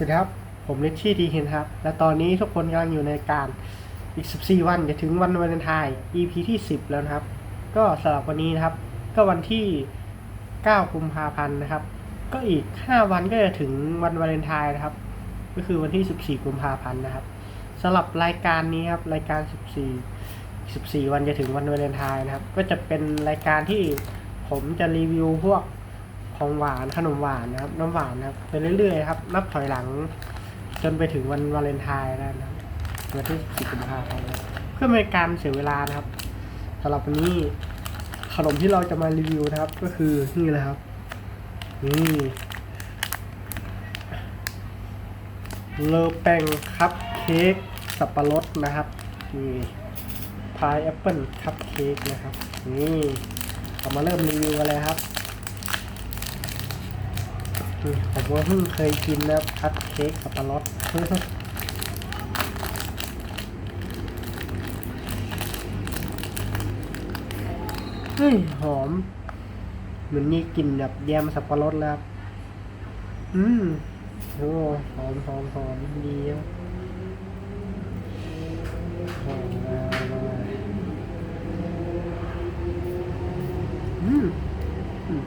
วัสดีครับ ผมเลชชี่ทีเห็นครับ และตอนนี้ทุกคนกำลังอยู่ในการอีก 14 วันจะถึงวันวาเลนไทน์ EP ที่ 10 แล้วนะครับ ก็สำหรับวันนี้นะครับ ก็วันที่ 9 กุมภาพันธ์นะครับ ก็อีก 5 วันก็จะถึงวันวาเลนไทน์นะครับ ก็คือวันที่ 14 กุมภาพันธ์นะครับสำหรับรายการนี้ครับ รายการ 14 14 วันจะถึงวันวาเลนไทน์นะครับ ก็จะเป็นรายการที่ผมจะรีวิวพวก ของหวานขนมหวานนะครับ น้ำหวานนะครับไปเรื่อยๆครับ นับถอยหลัง จนไปถึงวันวาเลนไทน์แล้วนะครับวันที่10กุมภาพันธ์เพื่อไม่ให้การเสียเวลานะครับสำหรับวันนี้ขนมที่เราจะมารีวิวนะครับ ก็คือนี่เลยครับ นี่เลอแปงคัพเค้กสับปะรดนะครับนี่พายแอปเปิลคัพเค้กนะครับ นี่เรามาเริ่มรีวิวกันเลยครับ อืมผมก็เพิ่งเคยกินนะครับคัพเค้กสับปะรดเฮ้ย หอม เหมือนนี่กลิ่นแบบแยมสับปะรดแล้ว อืมโอ้หอมหอมหอมดีครับหอมมากมากอืมอืม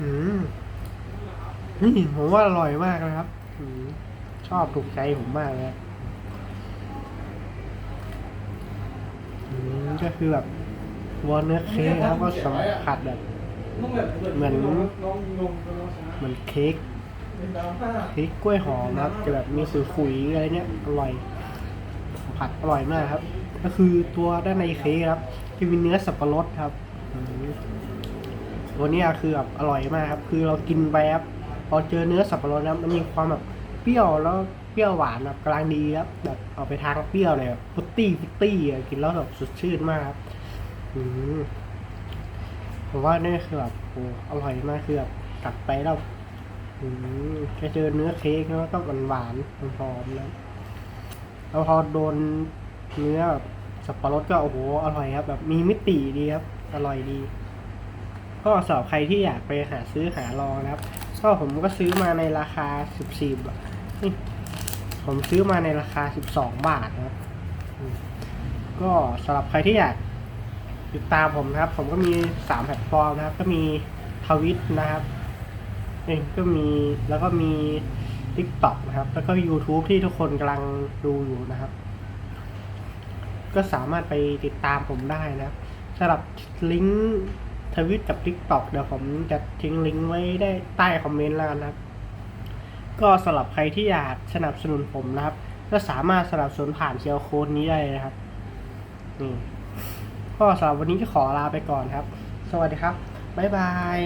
อืมนี่ผมว่าอร่อยมากนะครับอืมชอบถูกใจผมมากเลยอืมก็คือแบบวอลเนื้อเค้กครับก็สัมผัสแบบเหมือนเหมือนเค้กเค้กกล้วยหอมนะครับ จะแบบมีขุยอะไรเนี้ยอร่อยสัมผัสอร่อยมากครับ ก็คือตัวด้านในเค้กครับ จะมีเนื้อสับปะรดครับตัวนี้คือแบบอร่อยมากครับ คือเรากินไปครับพอเจอเนื้อสับปะรดนะมันมีความแบบเปรี้ยวแล้วเปรี้ยวหวานแบบกลางดีครับแบบเอาไปทางเปรี้ยวเลยแบบฟุตตี้ฟุตตี้กินแล้วแบบสดชื่นมากครับผมว่านี่คือแบบโอ้อร่อยมากคือแบบกัดไปแล้วแค่เจอเนื้อเค้กแล้วก็หวานหอมๆนะแล้วพอโดนเนื้อแบบ สับปะรดก็โอ้โหอร่อยครับ แบบมีมิติดีครับ อร่อยดี ก็สำหรับใครที่อยากไปหาซื้อหาลองนะครับ ก็ผมก็ซื้อมาในราคา14บาทนี่ผมซื้อมาในราคา12บสองบาทนะครับ ก็สำหรับใครที่อยากติดตามผมนะครับ ผมก็มี3แพลตฟอร์มนะครับ ก็มีทวิตนะครับนี่ก็มีแล้วก็มี TikTok นะครับ แล้วก็ YouTube ที่ทุกคนกำลังดูอยู่นะครับ ก็สามารถไปติดตามผมได้นะสำหรับลิงก์ทวิตกับ TikTok เดี๋ยวผมจะทิ้งลิงก์ไว้ได้ใต้คอมเมนต์แล้วกันนะครับ ก็สำหรับใครที่อยากสนับสนุนผมนะครับ ก็สามารถสนับสนุนผ่านเชียร์โค้ดนี้ได้นะครับนี่ก็สำหรับวันนี้ก็ขอลาไปก่อนครับ สวัสดีครับ บ๊ายบาย